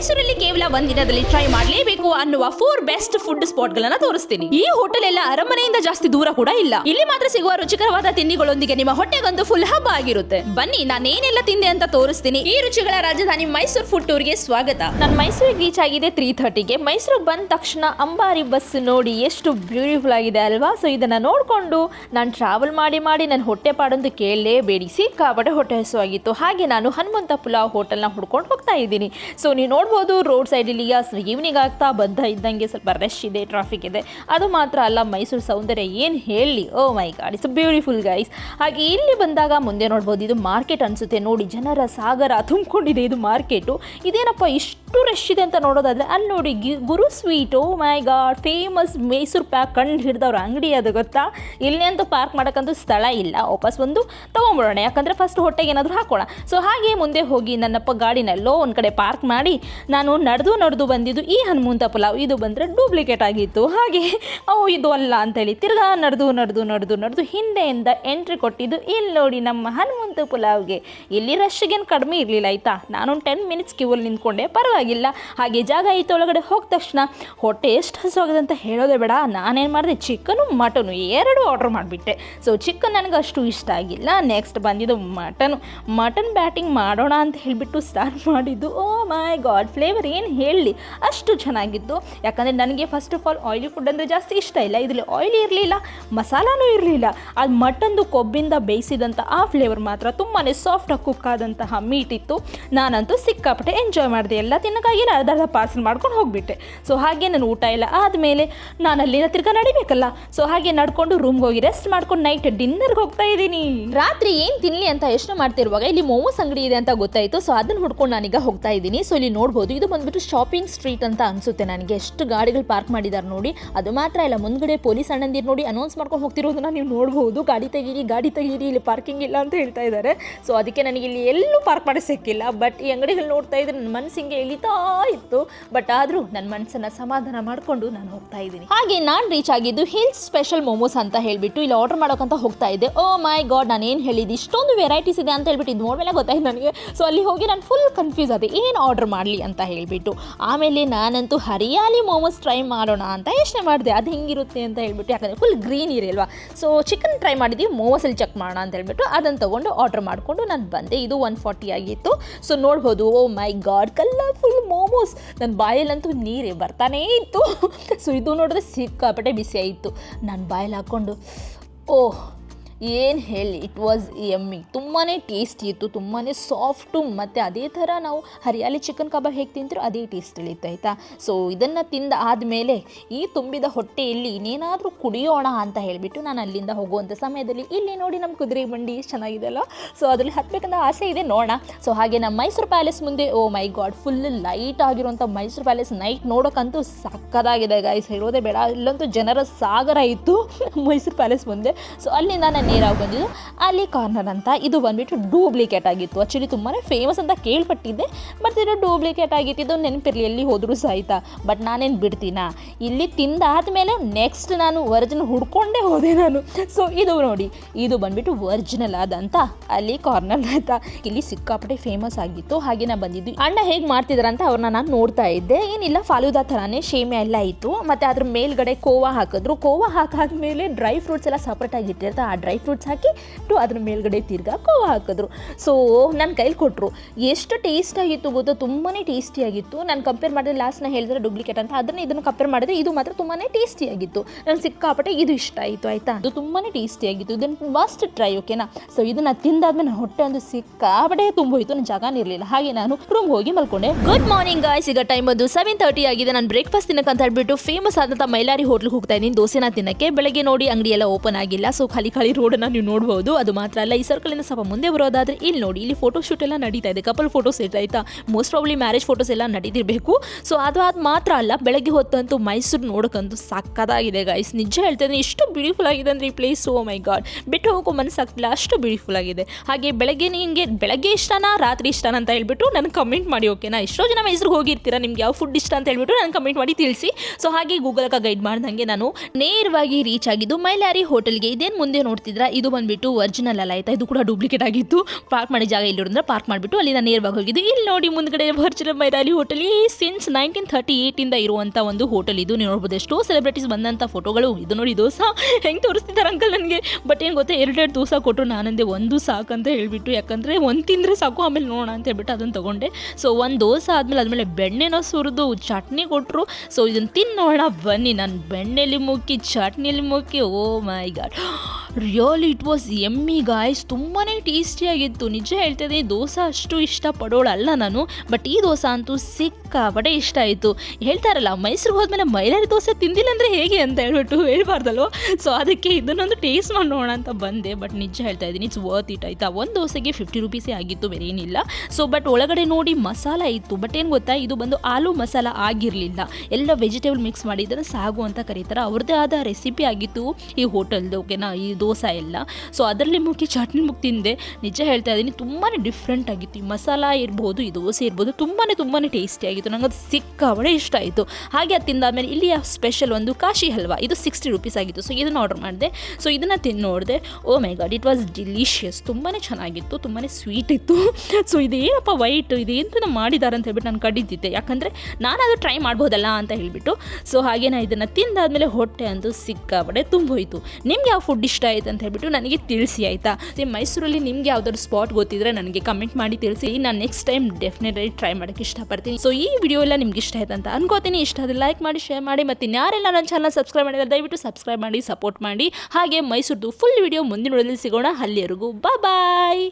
ಮೈಸೂರಲ್ಲಿ ಕೇವಲ ಒಂದಿನದಲ್ಲಿ ಟ್ರೈ ಮಾಡಲೇಬೇಕು ಅನ್ನುವ ಫೋರ್ ಬೆಸ್ಟ್ ಫುಡ್ ಸ್ಪಾಟ್ ಗಳನ್ನ ತೋರಿಸ್ತೀನಿ. ಈ ಹೋಟೆಲ್ ಎಲ್ಲ ಅರಮನೆಯಿಂದ ಜಾಸ್ತಿ ದೂರ ಕೂಡ ಇಲ್ಲ. ಇಲ್ಲಿ ಮಾತ್ರ ಸಿಗುವ ರುಚಿಕರವಾದ ತಿಂಡಿಗಳೊಂದಿಗೆ ನಿಮ್ಮ ಹೊಟ್ಟೆಗೊಂದು ಫುಲ್ ಹಬ್ಬ ಆಗಿರುತ್ತೆ. ಬನ್ನಿ, ನಾನೇನೆಲ್ಲ ತಿಂದೆ ಅಂತ ತೋರಿಸ್ತೀನಿ. ಈ ರುಚಿಗಳ ರಾಜಧಾನಿ ಮೈಸೂರು ಫುಡ್ ಟೂರ್ಗೆ ಸ್ವಾಗತ. ನಾನು ಮೈಸೂರಿಗೆ ರೀಚ್ ಆಗಿದೆ ತ್ರೀ ಥರ್ಟಿಗೆ ಮೈಸೂರು ಬಂದ ತಕ್ಷಣ ಅಂಬಾರಿ ಬಸ್ ನೋಡಿ ಎಷ್ಟು ಬ್ಯೂಟಿಫುಲ್ ಆಗಿದೆ ಅಲ್ವಾ? ಸೊ ಇದನ್ನ ನೋಡಿಕೊಂಡು ನಾನು ಟ್ರಾವೆಲ್ ಮಾಡಿ ಮಾಡಿ ನನ್ನ ಹೊಟ್ಟೆ ಕೇಳಲೇ ಕೇಳಲೇಬೇಡಿ. ಸಿಕ್ಕಾಪಟ್ಟೆ ಹೊಟ್ಟೆ ಹಸುವಾಗಿತ್ತು ಹಾಗೆ ನಾನು ಹನುಮಂತ ಪುಲಾವ್ ಹೋಟೆಲ್ನ ಹುಡ್ಕೊಂಡು ಹೋಗ್ತಾ ಇದ್ದೀನಿ. ಸೊ ನೀವು ನೋಡ್ಬೋದು, ರೋಡ್ ಸೈಡಲ್ಲಿ ಈಗ ಈವ್ನಿಂಗ್ ಆಗ್ತಾ ಬದ್ಧ ಇದ್ದಂಗೆ ಸ್ವಲ್ಪ ರಶ್ ಇದೆ ಟ್ರಾಫಿಕ್ ಇದೆ. ಅದು ಮಾತ್ರ ಅಲ್ಲ, ಮೈಸೂರು ಸೌಂದರ್ಯ ಏನು ಹೇಳಿ? ಓ my God it's beautiful guys ಹಾಗೆ ಇಲ್ಲಿ ಬಂದಾಗ ಮುಂದೆ ನೋಡ್ಬೋದು, ಇದು ಮಾರ್ಕೆಟ್ ಅನಿಸುತ್ತೆ. ನೋಡಿ, ಜನರ ಸಾಗರ ತುಂಬಿಕೊಂಡಿದೆ ಇದು ಮಾರ್ಕೆಟು ಇದೇನಪ್ಪ, ಇಷ್ಟು ರಶ್ ಇದೆ ಅಂತ ನೋಡೋದಾದರೆ, ಅಲ್ಲಿ ನೋಡಿ, ಗಿ- Guru sweet oh my God famous Mysuru pack ಕಂಡು ಹಿಡಿದವ್ರ ಅಂಗಡಿ ಅದು ಗೊತ್ತಾ? ಇಲ್ಲಿ ಅಂತೂ ಪಾರ್ಕ್ ಮಾಡೋಕ್ಕಂತೂ ಸ್ಥಳ ಇಲ್ಲ. ವಾಪಸ್ ಬಂದು ತೊಗೊಂಬಿಡೋಣ. ಯಾಕಂದರೆ ಫಸ್ಟ್ ಹೊಟ್ಟೆಗೆ ಏನಾದರೂ ಹಾಕೋಣ. ಸೊ ಹಾಗೆ ಮುಂದೆ ಹೋಗಿ ನನ್ನಪ್ಪ ಗಾಡಿನೆಲ್ಲೋ ಒಂದು ಕಡೆ ಪಾರ್ಕ್ ಮಾಡಿ ನಾನು ನಡೆದು ನಡೆದು ಬಂದಿದ್ದು ಈ ಹನುಮಂತ ಪುಲಾವ್. ಇದು ಬಂದರೆ ಡೂಪ್ಲಿಕೇಟ್ ಆಗಿತ್ತು. ಹಾಗೆ, ಓ, ಇದು ಅಲ್ಲ ಅಂತೇಳಿ ತಿರ್ಗಾ ನಡೆದು ನಡೆದು ನಡೆದು ನಡೆದು ಹಿಂದೆಯಿಂದ ಎಂಟ್ರಿ ಕೊಟ್ಟಿದ್ದು ಇಲ್ಲಿ ನೋಡಿ ನಮ್ಮ ಹನುಮಂತ ಪುಲಾವ್ಗೆ. ಇಲ್ಲಿ ರಶ್ಗೇನು ಕಡಿಮೆ ಇರಲಿಲ್ಲ, ಆಯಿತಾ? ನಾನು ಟೆನ್ ಮಿನಿಟ್ಸ್ ಕ್ಯೂವಲ್ಲಿ ನಿಂತ್ಕೊಂಡೆ. ಪರವಾಗಿಲ್ಲ. ಹಾಗೆ ಜಾಗ ಇತ್ತು ಒಳಗಡೆ ಹೋದ ತಕ್ಷಣ ಹೊಟ್ಟೆ ಎಷ್ಟು ಹಸುವಾಗಿದೆ ಅಂತ ಹೇಳೋದೇ ಬೇಡ. ನಾನೇನು ಮಾಡಿದೆ? ಚಿಕನು ಮಟನು ಎರಡು ಆರ್ಡ್ರ್ ಮಾಡಿಬಿಟ್ಟೆ. ಸೊ ಚಿಕನ್ ನನಗೆ ಅಷ್ಟು ಇಷ್ಟ ಆಗಿಲ್ಲ. ನೆಕ್ಸ್ಟ್ ಬಂದಿದ್ದು ಮಟನು ಮಟನ್ ಬ್ಯಾಟಿಂಗ್ ಮಾಡೋಣ ಅಂತ ಹೇಳಿಬಿಟ್ಟು ಸ್ಟಾರ್ಟ್ ಮಾಡಿದ್ದು. ಓ ಮೈ ಗಾಡ್ ಫ್ಲೇವರ್ ಏನು ಹೇಳಲಿ ಅಷ್ಟು ಚೆನ್ನಾಗಿತ್ತು. ಯಾಕಂದರೆ ನನಗೆ first of all oily food ಅಂದರೆ ಜಾಸ್ತಿ ಇಷ್ಟ ಇಲ್ಲ. ಇದರಲ್ಲಿ ಆಯಿಲ್ ಇರಲಿಲ್ಲ, ಮಸಾಲಾನೂ ಇರಲಿಲ್ಲ. ಅದು ಮಟನ್ದು ಕೊಬ್ಬಿಂದ ಬೇಯಿಸಿದಂಥ ಆ ಫ್ಲೇವರ್ ಮಾತ್ರ ತುಂಬಾ ಸಾಫ್ಟಾಗಿ ಕುಕ್ ಆದಂತಹ ಮೀಟ್ ಇತ್ತು. ನಾನಂತೂ ಸಿಕ್ಕಾಪಟ್ಟೆ ಎಂಜಾಯ್ ಮಾಡಿದೆ. ಎಲ್ಲ ತಿನ್ನೋಕ್ಕಾಗಿ ಅರ್ಧ ಪಾರ್ಸಲ್ ಮಾಡ್ಕೊಂಡು ಹೋಗಿಬಿಟ್ಟೆ. ಸೊ ಹಾಗೆ ನಾನು ಊಟ ಎಲ್ಲ ಆದಮೇಲೆ ನಾನು ಅಲ್ಲಿನ ತಿರ್ಗಾ ನಡಿಬೇಕಲ್ಲ? ಸೊ ಹಾಗೆ ನಡ್ಕೊಂಡು ರೂಮ್ಗೆ ಹೋಗಿ ರೆಸ್ಟ್ ಮಾಡ್ಕೊಂಡು ನೈಟ್ ಡಿನ್ನರ್ಗೆ ಹೋಗ್ತಾ ಇದ್ದೀನಿ. ರಾತ್ರಿ ಏನು ತಿನ್ನಲಿ ಅಂತ ಯೋಚನೆ ಮಾಡ್ತಿರುವಾಗ ಇಲ್ಲಿ ಮೋಮೋಸ್ ಅಂಗಡಿ ಇದೆ ಅಂತ ಗೊತ್ತಾಯಿತು. ಸೊ ಅದನ್ನು ಹುಡ್ಕೊಂಡು ನಾನೀಗ ಹೋಗ್ತಾ ಇದ್ದೀನಿ. ಸೊ ಇಲ್ಲಿ ನೋಡ್ಬೋದು ಇದು ಬಂದ್ಬಿಟ್ಟು ಶಾಪಿಂಗ್ ಸ್ಟ್ರೀಟ್ ಅಂತ ಅನಿಸುತ್ತೆ ನನಗೆ. ಎಷ್ಟು ಗಾಡಿಗಳು ಪಾರ್ಕ್ ಮಾಡಿದ್ದಾರೆ ನೋಡಿ. ಅದು ಮಾತ್ರ ಇಲ್ಲ ಮುಂದ್ಗಡೆ ಪೊಲೀಸ್ ಅಣ್ಣಂದಿರು ನೋಡಿ ಅನೌನ್ಸ್ ಮಾಡ್ಕೊಂಡು ಹೋಗ್ತಿರೋದನ್ನ ನೀವು ನೋಡಬಹುದು ಗಾಡಿ ತೆಗೀರಿ ಗಾಡಿ ತೆಗೀರಿ, ಇಲ್ಲಿ ಪಾರ್ಕಿಂಗ್ ಇಲ್ಲ ಅಂತ ಹೇಳ್ತಾ ಇದ್ದಾರೆ ಸೊ ಅದಕ್ಕೆ ನನಗೆ ಇಲ್ಲಿ ಎಲ್ಲೂ ಪಾರ್ಕ್ ಮಾಡಿ ಸಿಕ್ಕಿಲ್ಲ. ಬಟ್ ಈ ಅಂಗಡಿಗಳು ನೋಡ್ತಾ ಇದ್ರೆ ನನ್ನ ಮನಸ್ಸಿಗೆ ಇಳಿತಾ ಇತ್ತು. ಬಟ್ ಆದರೂ ನನ್ನ ಮನಸ್ಸನ್ನು ಸಮಾಧಾನ ಮಾಡಿಕೊಂಡು ನಾನು ಹೋಗ್ತಾ ಇದ್ದೀನಿ. ಹಾಗೆ ನಾನು ರೀಚ್ ಆಗಿದ್ದು ಹಿಲ್ಸ್ ಸ್ಪೆಷಲ್ ಮೋಮೋಸ್ ಅಂತ ಹೇಳಿಬಿಟ್ಟು ಇಲ್ಲಿ ಆರ್ಡರ್ ಮಾಡೋಕ್ಕಂತ ಹೋಗ್ತಾ ಇದ್ದೆ. ಓ ಮೈ ಗಾಡ್ ನಾನು ಏನು ಹೇಳಿದ್ದು? ಇಷ್ಟೊಂದು ವೆರೈಟೀಸ್ ಇದೆ ಅಂತ ಹೇಳ್ಬಿಟ್ಟು ಇದು ನೋಡ್ಮೇಲೆ ಗೊತ್ತಾಯ್ತು ನನಗೆ. ಸೊ ಅಲ್ಲಿ ಹೋಗಿ ನಾನು ಫುಲ್ ಕನ್ಫ್ಯೂಸ್ ಆದೆ. ಏನು ಆರ್ಡರ್ ಮಾಡಲಿ? ಅಂತ ಹೇಳಿಬಿಟ್ಟು, ಆಮೇಲೆ ನಾನಂತೂ ಹರಿಯಾಲಿ ಮೋಮೋಸ್ ಟ್ರೈ ಮಾಡೋಣ ಅಂತ ಯೋಚನೆ ಮಾಡಿದೆ. ಅದು ಹೆಂಗಿರುತ್ತೆ ಅಂತ ಹೇಳ್ಬಿಟ್ಟು, ಯಾಕಂದರೆ ಫುಲ್ ಗ್ರೀನ್ ಇರಲ್ವಾ ಸೊ ಚಿಕನ್ ಟ್ರೈ ಮಾಡಿದ್ದೀವಿ ಮೋಮೋಸಲ್ಲಿ ಚೆಕ್ ಮಾಡೋಣ ಅಂತ ಹೇಳ್ಬಿಟ್ಟು, ಅದನ್ನು ತೊಗೊಂಡು ಆರ್ಡರ್ ಮಾಡಿಕೊಂಡು ನಾನು ಬಂದೆ. ಇದು ಒನ್ ಫಾರ್ಟಿ ಆಗಿತ್ತು. ಸೊ ನೋಡ್ಬೋದು oh my god colourful momos. ನನ್ನ ಬಾಯಲ್ಲಂತೂ ನೀರೇ ಬರ್ತಾನೇ ಇತ್ತು. ಸೊ ಇದು ನೋಡಿದ್ರೆ ಸಿಕ್ಕಾಪಟ್ಟೆ ಬಿಸಿ ಆಯಿತು ನಾನು ಬಾಯಲ್ಲಿ ಹಾಕ್ಕೊಂಡು, ಓಹ್ ಏನು ಹೇಳಿ ಇಟ್ ವಾಸ್ ಎಮ್ಮಿ ತುಂಬಾ ಟೇಸ್ಟಿ ಇತ್ತು ತುಂಬಾ ಸಾಫ್ಟು ಮತ್ತು ಅದೇ ಥರ ನಾವು ಹರಿಯಾಲಿ ಚಿಕನ್ ಕಬಾಬ್ ಹೇಗೆ ತಿಂತೀರೋ ಅದೇ ಟೇಸ್ಟಲ್ಲಿ ಇಳಿತು ಆಯಿತಾ? ಸೊ ಇದನ್ನು ತಿಂದ ಆದಮೇಲೆ ಈ ತುಂಬಿದ ಹೊಟ್ಟೆಯಲ್ಲಿ ಇನ್ನೇನಾದರೂ ಕುಡಿಯೋಣ ಅಂತ ಹೇಳಿಬಿಟ್ಟು ನಾನು ಅಲ್ಲಿಂದ ಹೋಗುವಂಥ ಸಮಯದಲ್ಲಿ, ಇಲ್ಲಿ ನೋಡಿ ನಮ್ಮ ಕುದುರೆ ಬಂಡಿ ಎಷ್ಟು ಚೆನ್ನಾಗಿದೆ ಅಲ್ಲ ಸೊ ಅದರಲ್ಲಿ ಹತ್ತಬೇಕಂತ ಆಸೆ ಇದೆ, ನೋಡೋಣ. ಸೊ ಹಾಗೆ ನಮ್ಮ ಮೈಸೂರು ಪ್ಯಾಲೇಸ್ ಮುಂದೆ oh my god full light ಆಗಿರುವಂಥ ಮೈಸೂರು ಪ್ಯಾಲೇಸ್ ನೈಟ್ ನೋಡೋಕ್ಕಂತೂ ಸಕ್ಕದಾಗಿದೆ ಗೈಸ್ ಹೇಳೋದೇ ಬೇಡ. ಇಲ್ಲಂತೂ ಜನರ ಸಾಗರ ಇತ್ತು ಮೈಸೂರು ಪ್ಯಾಲೇಸ್ ಮುಂದೆ. ಸೊ ಅಲ್ಲಿಂದ ನಾನು ನೇರಾಗಿ ಬಂದಿದ್ದು ಅಲ್ಲಿ ಕಾರ್ನರ್ ಅಂತ ಇದು ಬಂದ್ಬಿಟ್ಟು ಡೂಪ್ಲಿಕೇಟ್ ಆಗಿತ್ತು. ಆ್ಯಕ್ಚುಲಿ ತುಂಬಾ ಫೇಮಸ್ ಅಂತ ಕೇಳ್ಪಟ್ಟಿದ್ದೆ. ಬಟ್ ಇದು ಡೂಪ್ಲಿಕೇಟ್ ಆಗಿತ್ತು ನೆನಪಿರಲಿ, ಎಲ್ಲಿ ಹೋದರೂ ಸಹಿತ. ಬಟ್ ನಾನೇನು ಬಿಡ್ತೀನ? ಇಲ್ಲಿ ತಿಂದಾದ್ಮೇಲೆ ನೆಕ್ಸ್ಟ್ ನಾನು ಒರಿಜಿನಲ್ ಹುಡ್ಕೊಂಡೇ ಹೋದೆ ನಾನು. ಸೊ ಇದು ನೋಡಿ, ಇದು ಬಂದ್ಬಿಟ್ಟು ಒರಿಜಿನಲ್ ಆದಂತ ಅಲ್ಲಿ ಕಾರ್ನರ್ ಅಂತ. ಇಲ್ಲಿ ಸಿಕ್ಕಾಪಟ್ಟೆ ಫೇಮಸ್ ಆಗಿತ್ತು. ಹಾಗೆ ನಾನು ಬಂದಿದ್ದು. ಅಣ್ಣ ಹೇಗೆ ಮಾಡ್ತಿದ್ರಂತ ಅವ್ರನ್ನ ನಾನು ನೋಡ್ತಾ ಇದ್ದೆ. ಏನಿಲ್ಲ, ಫಾಲೂದಾ ಥರನೇ ಶೇಮೆ ಎಲ್ಲ ಇತ್ತು ಮತ್ತು ಅದ್ರ ಮೇಲ್ಗಡೆ ಕೋವಾ ಹಾಕಿದ್ರು. ಕೋವಾ ಹಾಕಾದ್ಮೇಲೆ ಡ್ರೈ ಫ್ರೂಟ್ಸ್ ಎಲ್ಲ ಸಪ್ರೇಟಾಗಿ ಇಟ್ಟಿರ್ತಾ ಆ ಡ್ರೈ ಫ್ರೂಟ್ಸ್ ಹಾಕಿ ಟು ಅದ್ರ ಮೇಲ್ಗಡೆ ತಿರ್ಗಾ ಕೋವಾ ಹಾಕಿದ್ರು. ಸೊ ನನ್ನ ಕೈಲಿ ಕೊಟ್ಟರು ಎಷ್ಟು ಟೇಸ್ಟ್ ಆಗಿತ್ತು ಗೊತ್ತಾ? ತುಂಬಾ ಟೇಸ್ಟಿಯಾಗಿತ್ತು ನಾನು ಕಂಪೇರ್ ಮಾಡಿದ್ರೆ ಲಾಸ್ಟ್ನ ಹೇಳಿದ್ರೆ ಡೂಪ್ಲಿಕೇಟ್ ಅಂತ ಅದನ್ನು ಇದನ್ನು ಕಂಪೇರ್ ಮಾಡಿದ್ರೆ ಇದು ಮಾತ್ರ ತುಂಬಾ ಟೇಸ್ಟಿಯಾಗಿತ್ತು ನಾನು ಸಿಕ್ಕಾಪಟ್ಟೆ ಇದು ಇಷ್ಟ ಆಯಿತು, ಆಯಿತಾ? ಇದು ತುಂಬಾ ಟೇಸ್ಟಿಯಾಗಿತ್ತು ಇದನ್ನು ಮಸ್ಟ್ ಟ್ರೈ ಓಕೆನಾ ಸೊ ಇದನ್ನು ತಿಂದಾದ್ಮೇಲೆ ನಾನು ಹೊಟ್ಟೆ ಒಂದು ಸಿಕ್ಕಾಪಟ್ಟೆ ತುಂಬೋಯ್ತು ನನ್ನ ಜಾಗನೇ ಇರಲಿಲ್ಲ. ಹಾಗೆ ನಾನು ರೂಮ್ ಹೋಗಿ ಮಲ್ಕೊಂಡೆ. ಗುಡ್ ಮಾರ್ನಿಂಗ್ ಗಾಯ್ಸ್ ಈಗ ಟೈಮ್ ಒಂದು ಸೆವೆನ್ ತರ್ಟಿ ಆಗಿದೆ. ನಾನು ಬ್ರೇಕ್ಫಾಸ್ಟ್ ತಿನ್ನಕ್ಕೆ ಅಂತ ಹೇಳ್ಬಿಟ್ಟು ಫೇಮಸ್ ಆದಂಥ ಮೈಲಾರಿ ಹೋಟ್ಲಿಗೆ ಹೋಗ್ತಾ ಇದ್ದೀನಿ. ದೋಸೆನ ತಿನ್ನಕ್ಕೆ. ಬೆಳಗ್ಗೆ ನೋಡಿ ಅಂಗಡಿ ಎಲ್ಲ ಓಪನ್ ಆಗಿಲ್ಲ. ಸೊ ಖಾಲಿ ಖಾಲಿ ರೋಡನ್ನ ನೀವು ನೋಡ್ಬೋದು. ಅದು ಮಾತ್ರ ಅಲ್ಲ, ಈ ಸರ್ಕಲಿಂದ ಸ್ವಲ್ಪ ಮುಂದೆ ಬರೋದಾದ್ರೆ ಇಲ್ಲಿ ನೋಡಿ, ಇಲ್ಲಿ ಫೋಟೋ ಶೂಟ್ ಎಲ್ಲ ನಡೀತಾ ಇದೆ. ಕಪಲ್ ಫೋಟೋಸ್ ಆಯ್ತಾ? ಮೋಸ್ಟ್ ಪ್ರಾಬ್ಲಿ ಮ್ಯಾರೇಜ್ ಫೋಟೋಸ್ ಎಲ್ಲ ನಡೀತಿರ್ಬೇಕು ಸೊ ಅದು ಅದು ಮಾತ್ರ ಅಲ್ಲ, ಬೆಳಗ್ಗೆ ಹೊತ್ತಂತೂ ಮೈಸೂರು ನೋಡೋಕ್ಕಂತೂ ಸಕ್ಕದಾಗಿದೆ ಗೈಸ್ ನಿಜ ಹೇಳ್ತೇನೆ ಇಷ್ಟು ಬ್ಯೂಟಿಫುಲ್ ಆಗಿದೆ ಅಂದರೆ ಈ ಪ್ಲೇಸ್ ಓ ಮೈ ಗಾಡ್ ಬಿಟ್ಟು ಹೋಗೋ ಮನಸ್ಸಾಗ್ತಿಲ್ಲ ಅಷ್ಟು ಬ್ಯೂಟಿಫುಲ್ ಆಗಿದೆ. ಹಾಗೆ ಬೆಳಗ್ಗೆ ನಿಮಗೆ ಬೆಳಗ್ಗೆ ಇಷ್ಟನಾ, ರಾತ್ರಿ ಇಷ್ಟನಾ ಅಂತ ಹೇಳ್ಬಿಟ್ಟು ನನಗೆ ಕಮೆಂಟ್ ಮಾಡಿ ಓಕೆನಾ ಎಷ್ಟೋ ಜನ ಮೈಸೂರಿಗೆ ಹೋಗಿರ್ತೀರಾ, ನಿಮ್ಗೆ ಯಾವ ಫುಡ್ ಇಷ್ಟ ಅಂತ ಹೇಳ್ಬಿಟ್ಟು ನನಗೆ ಕಮೆಂಟ್ ಮಾಡಿ ತಿಳಿಸಿ. ಸೊ ಹಾಗೆ ಗೂಗಲ್ಗೆ ಗೈಡ್ ಮಾಡ್ದಂಗೆ ನಾನು ನೇರವಾಗಿ ರೀಚ್ ಆಗಿದ್ದು ಮೈಲಾರಿ ಹೋಟೆಲ್ಗೆ ಇದೇನು ಮುಂದೆ ನೋಡ್ತಿದ್ರೆ? ಇದು ಬಂದ್ಬಿಟ್ಟು ಒರಿಜಿನಲ್ ಅಲ್ಲ, ಆಯ್ತಾ? ಇದು ಕೂಡ ಡೂಪ್ಲಿಕೇಟ್ ಆಗಿತ್ತು. ಪಾರ್ಕ್ ಮಾಡಿ ಜಾಗ ಇಲ್ಲಿರೋದ್ರೆ ಪಾರ್ಕ್ ಮಾಡಿಬಿಟ್ಟು ಅಲ್ಲಿಂದ ನೇರವಾಗಿ ಹೋಗಿದ್ದು. ಇಲ್ಲಿ ನೋಡಿ ಮುಂದ್ಗಡೆ ಒರಿಜಿನಲ್ ಮೈರಾಲಿ ಹೋಟೆಲ್ ಈ ಸಿನ್ಸ್ ನೈನ್ಟೀನ್ ತರ್ಟಿ ಏಯ್ಟಿಂದ ಇರುವಂಥ ಒಂದು ಹೋಟೆಲ್ ಇದು. ನೀವು ನೋಡ್ಬೋದು ಎಷ್ಟೋ ಸೆಲೆಬ್ರಿಟೀಸ್ ಬಂದಂಥ ಫೋಟೋಗಳು ಇದು ನೋಡಿ ದೋಸೆ. ಹೆಂಗೆ ತೋರಿಸ್ತಿದ್ದಾರೆ ಅಂಕಲ್ ನನಗೆ? ಬಟ್ ಏನು ಗೊತ್ತಾ, ಎರಡೆರಡು ದೋಸೆ ಕೊಟ್ಟರು ನಾನಂದೆ, ಒಂದು ಸಾಕಂತ ಹೇಳಿಬಿಟ್ಟು. ಯಾಕಂದರೆ ಒಂದು ತಿಂದರೆ ಸಾಕು, ಆಮೇಲೆ ನೋಡೋಣ ಅಂತ ಹೇಳ್ಬಿಟ್ಟು ಅದನ್ನು ತಗೊಂಡೆ. ಸೊ ಒಂದು ದೋಸೆ ಆದಮೇಲೆ ಅದ್ಮೇಲೆ ಬೆಣ್ಣೆನೋ ಸುರಿದು ಚಟ್ನಿ ಕೊಟ್ಟರು ಸೊ ಇದನ್ನು ತಿನ್ನೋಣ ಬನ್ನಿ. ನಾನು ಬೆಣ್ಣೆಲಿ ಮುಕ್ಕಿ ಚಟ್ನಿಲಿ ಮುಕ್ಕಿ ಓ my God really it was yummy guys ತುಂಬಾ ಟೇಸ್ಟಿಯಾಗಿತ್ತು ನಿಜ ಹೇಳ್ತಾ ಇದ್ದೀನಿ ದೋಸೆ ಅಷ್ಟು ಇಷ್ಟಪಡೋಳಲ್ಲ ನಾನು ಬಟ್ ಈ ದೋಸೆ ಅಂತೂ ಸಿಕ್ಕಾಪಟ್ಟೆ ಇಷ್ಟ ಆಯಿತು. ಹೇಳ್ತಾರಲ್ಲ, ಮೈಸೂರಿಗೆ ಹೋದ್ಮೇಲೆ ಮೈಲಾರಿ ದೋಸೆ ತಿಂದಿಲ್ಲ ಅಂದರೆ ಹೇಗೆ ಅಂತ ಹೇಳ್ಬಿಟ್ಟು ಹೇಳ್ಬಾರ್ದಲ್ವ? ಸೊ ಅದಕ್ಕೆ ಇದನ್ನೊಂದು ಟೇಸ್ಟ್ ಮಾಡೋಣ ಅಂತ ಬಂದೆ ಬಟ್ ನಿಜ ಹೇಳ್ತಾ ಇದ್ದೀನಿ ಇಟ್ಸ್ ವರ್ತ್ ಇಟ್ ಆಯಿತಾ? ಒಂದು ದೋಸೆಗೆ ಫಿಫ್ಟಿ ರುಪೀಸೇ ಆಗಿತ್ತು, ಬೇರೆ ಏನಿಲ್ಲ. ಸೊ ಬಟ್ ಒಳಗಡೆ ನೋಡಿ ಮಸಾಲ ಇತ್ತು ಬಟ್ ಏನು ಗೊತ್ತಾ? ಇದು ಬಂದು ಆಲೂ ಮಸಾಲ ಆಗಿರಲಿಲ್ಲ. ಎಲ್ಲ ವೆಜಿಟೇಬಲ್ ಮಿಕ್ಸ್ ಮಾಡಿದ್ದನ್ನು ಸಾಗು ಅಂತ ಕರೀತಾರೆ. ಅವ್ರದ್ದೇ ಆದ ರೆಸಿಪಿ ಆಗಿತ್ತು ಈ ಹೋಟೆಲ್ದು ಓಕೆನಾ ಈ ದೋಸೆ ಎಲ್ಲ ಸೊ ಅದರಲ್ಲಿ ಮುಖ್ಯ ಚಟ್ನಿ ಮುಕ್ಕಿ ತಿಂದೆ. ನಿಜ ಹೇಳ್ತಾ ಇದ್ದೀನಿ ತುಂಬಾ ಡಿಫ್ರೆಂಟ್ ಆಗಿತ್ತು. ಈ ಮಸಾಲ ಇರ್ಬೋದು, ಈ ದೋಸೆ ಇರ್ಬೋದು ತುಂಬಾ ತುಂಬಾ ಟೇಸ್ಟಿ ಆಗಿತ್ತು. ನಂಗೆ ಅದು ಸಿಕ್ಕಾಬಡೆ ಇಷ್ಟ ಆಯಿತು. ಹಾಗೆ ಅದು ತಿಂದಾದ್ಮೇಲೆ ಇಲ್ಲಿಯ ಸ್ಪೆಷಲ್ ಒಂದು ಕಾಶಿ ಹಲ್ವಾ, ಇದು ಸಿಕ್ಸ್ಟಿ ರುಪೀಸ್ ಆಗಿತ್ತು. ಸೊ ಇದನ್ನು ಆರ್ಡರ್ ಮಾಡಿದೆ. ಸೊ ಇದನ್ನು ತಿಂದು ನೋಡಿದೆ ಓ my God it was delicious ತುಂಬಾ ಚೆನ್ನಾಗಿತ್ತು ತುಂಬಾ ಸ್ವೀಟ್ ಇತ್ತು. ಸೊ ಇದೇನಪ್ಪ ವೈಟ್ ಇದೇನು ಮಾಡಿದ್ದಾರೆ ಅಂತ ಹೇಳ್ಬಿಟ್ಟು ನಾನು ಕಡಿತಿದ್ದೆ ಯಾಕಂದರೆ ನಾನು ಅದು ಟ್ರೈ ಮಾಡ್ಬೋದಲ್ಲ ಅಂತ ಹೇಳಿಬಿಟ್ಟು. ಸೊ ಹಾಗೆ ನಾನು ಇದನ್ನು ತಿಂದಾದ್ಮೇಲೆ ಹೊಟ್ಟೆ ಅಂತೂ ಸಿಕ್ಕಾಬಡೆ ತುಂಬೋಯಿತು. ನಿಮ್ಗೆ ಯಾವ ಫುಡ್ ಇಷ್ಟ ಆಯ್ತು ಅಂತ ಹೇಳ್ಬಿಟ್ಟು ನನಗೆ ತಿಳಿಸಿ, ಆಯಿತಾ? ಸೊ ಮೈಸೂರಲ್ಲಿ ನಿಮ್ಗೆ ಯಾವ್ದಾದ್ರು ಸ್ಪಾಟ್ ಗೊತ್ತಿದ್ರೆ ನನಗೆ ಕಮೆಂಟ್ ಮಾಡಿ ತಿಳಿಸಿ. ನಾನು ನೆಕ್ಸ್ಟ್ ಟೈಮ್ ಡೆಫಿನೆಟ್ಲಿ ಟ್ರೈ ಮಾಡೋಕ್ಕೆ ಇಷ್ಟಪಡ್ತೀನಿ. ಸೊ ಈ ವಿಡಿಯೋ ಎಲ್ಲ ನಿಮ್ಗೆ ಇಷ್ಟ ಆಯ್ತು ಅಂತ ಅನ್ಕೋತೀನಿ. ಇಷ್ಟ ಆದರೆ ಲೈಕ್ ಮಾಡಿ ಶೇರ್ ಮಾಡಿ ಮತ್ತು ಯಾರೆಲ್ಲ ನನ್ನ ಚಾನಲ್ ಸಬ್ಸ್ಕ್ರೈಬ್ ಮಾಡಿದ್ರೆ ದಯವಿಟ್ಟು ಸಬ್ಸ್ಕ್ರೈಬ್ ಮಾಡಿ ಸಪೋರ್ಟ್ ಮಾಡಿ. ಹಾಗೆ ಮೈಸೂರ್ದು ಫುಲ್ ವಿಡಿಯೋ ಮುಂದಿನ ವಿಡಿಯೋದಲ್ಲಿ ಸಿಗೋಣ. ಅಲ್ಲಿವರೆಗೂ ಬಾಯ್